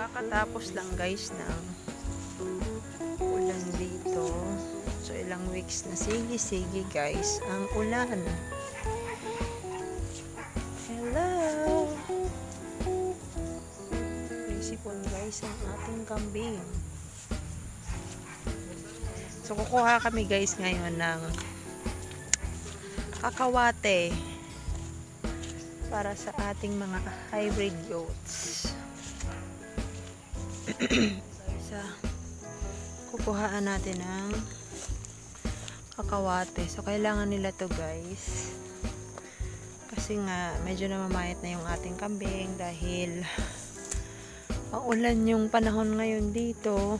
Kakatapos lang guys ng ulan dito. So ilang weeks na sige-sige guys ang ulan. Hello! Principal guys ang ating kambing. So kukuha kami guys ngayon ng kakawate para sa ating mga hybrid goats. Isa, kukuhaan natin ng kakawate. So, kailangan nila to guys. Kasi nga, medyo namamayat na yung ating kambing dahil maulan yung panahon ngayon dito.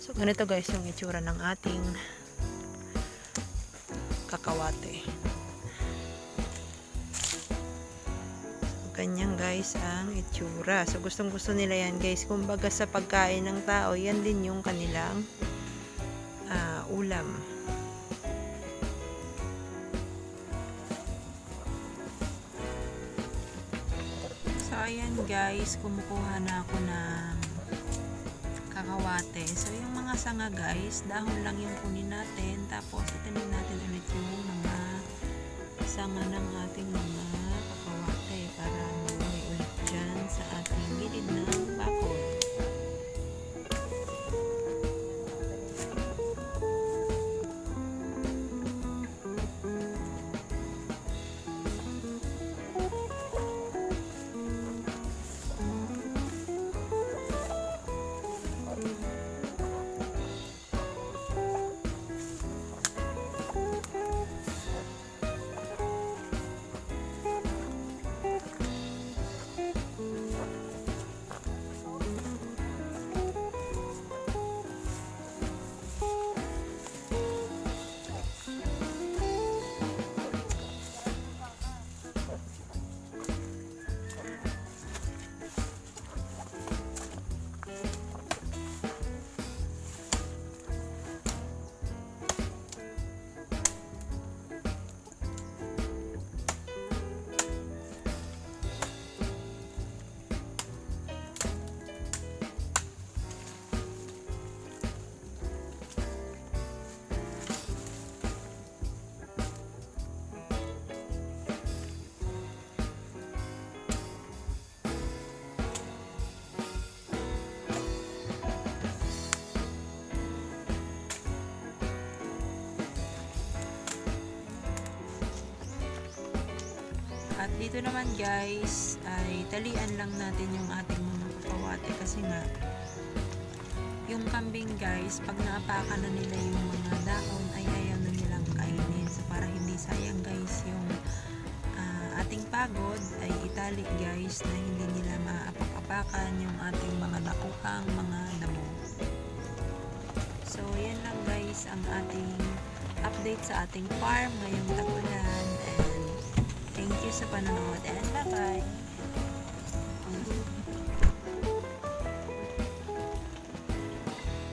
So, ganito guys yung itsura ng ating kakawate. Ganyan guys ang itsura. So gustong gusto nila yan guys. Kumbaga sa pagkain ng tao, yan din yung kanilang ah, ulam. So ayan guys, kumukuha na ako ng kakawate. So yung mga sanga guys, dahon lang yung kunin natin. Tapos itanim natin ulit yung mga sanga ng ating mga gilid ng At dito naman guys, ay talian lang natin yung ating mga kakawate kasi nga yung kambing guys, pag naapakan na nila yung mga daon ay ayaw na nilang kainin. So para hindi sayang guys yung ah, ating pagod ay itali guys na hindi nila maapak-apakan yung ating mga nakuhang mga damo. So yan lang guys ang ating update sa ating farm ngayong tagulan Thank you sa panonood and bye!